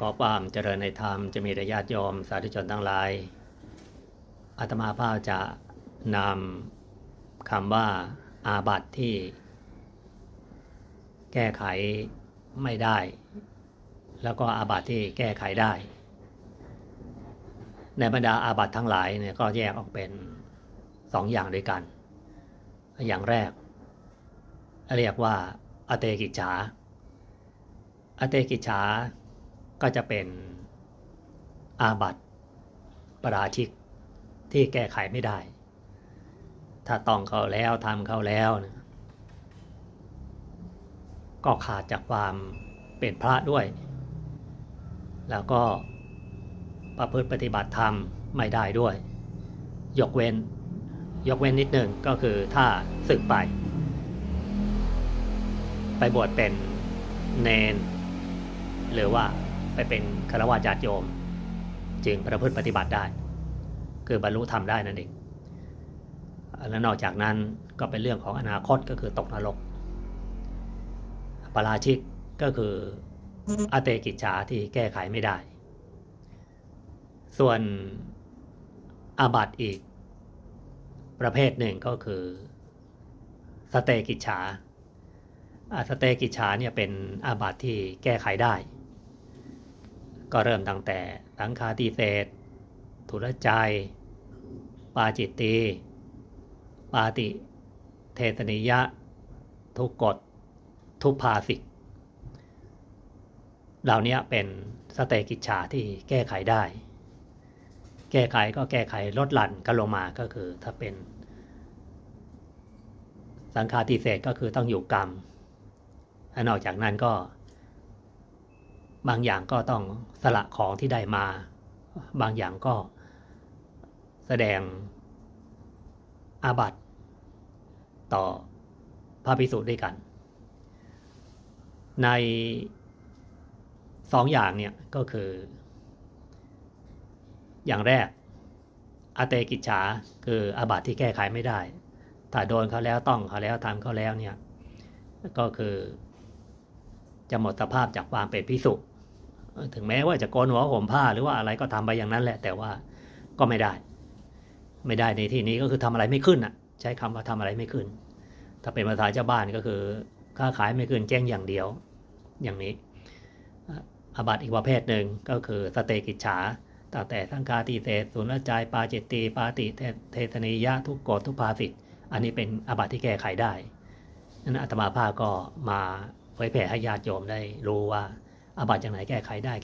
ขอความเจริญในธรรมจะมีแต่ญาติโยมสาธุชนทั้งหลายอาตมาภาพจะนำคำว่าอาบัติที่ แก้ไขไม่ได้ แล้วก็อาบัติที่แก้ไขได้ ในบรรดาอาบัติทั้งหลายเนี่ยก็แยกออกเป็นสองอย่างด้วยกัน อย่างแรก เรียกว่า อเตกิจฉาอเตกิจฉา ก็จะเป็นอาบัติปราชิกที่แก้ไขไม่ได้ ถ้าต้องเขาแล้วทำเขาแล้วนะก็ขาดจากความเป็นพระด้วย แล้วก็ประพฤติปฏิบัติธรรมไม่ได้ด้วย ยกเว้น ยกเว้นนิดหนึ่งก็คือถ้าศึกไป ไปบวชเป็นเนน หรือว่า ไปเป็นคารวะญาติโยม จึงประพฤติปฏิบัติได้ คือบรรลุธรรมได้นั่นเองและนอกจากนั้นก็เป็นเรื่องของอนาคตก็คือตกนรกปราชิกก็คืออเตกิจฉาที่แก้ไขไม่ได้ ส่วนอาบัติอีกประเภทหนึ่งก็คือสเตกิจฉาอ่าสเตกิจฉาเนี่ยเป็นอาบัติที่แก้ไขได้ ก็เริ่มตั้งแต่สังคาติเศษทุรใจ ปาจิตตี ปาติ เทสนิยะ ทุกกฎ ทุพภาสิก เหล่านี้เป็นสเตกิจฉาที่แก้ไขได้ แก้ไขก็แก้ไขลดหลั่นกันลงมาก็คือถ้าเป็น สังฆาทิเศษก็คือต้องอยู่กรรมและนอกจากนั้นก็ บางอย่างก็ต้องสละของที่ได้มา บางอย่างก็แสดงอาบัติ ต่อพระภิกษุด้วยกัน ในสองอย่างเนี่ยก็คือ อย่างแรกอาเตกิจฉาคืออาบัติที่แก้ไขไม่ได้ ถ้าโดนเขาแล้วต้องเขาแล้วทำเขาแล้วเนี่ยก็คือจะหมดสภาพจากความเป็นพิสุ ถึงแม้ว่าจะโกนหัวห่มผ้าหรือว่าอะไรก็ทำไปอย่างนั้นแหละ แต่ว่าก็ไม่ได้ ไม่ได้ในที่นี้ก็คือทำอะไรไม่ขึ้นอะ ใช้คำว่าทำอะไรไม่ขึ้น ถ้าเป็นภาษาชาวบ้านก็คือค้าขายไม่ขึ้นแจ้งอย่างเดียว อย่างนี้อาบัติอีกประเภทหนึ่งก็คือสเตกิจฉาตั้งแต่สังฆาติเศษสุนใจปาเจตีปาติเทสนิยะทุกกฎทุกภาสิทธิ์อันนี้เป็นอาบัติที่แก้ไขได้นั้นอาตมาภาพก็มาเผยแผ่ให้ญาติโยมได้รู้ว่า อาบัติอย่างไหนแก้ไขได้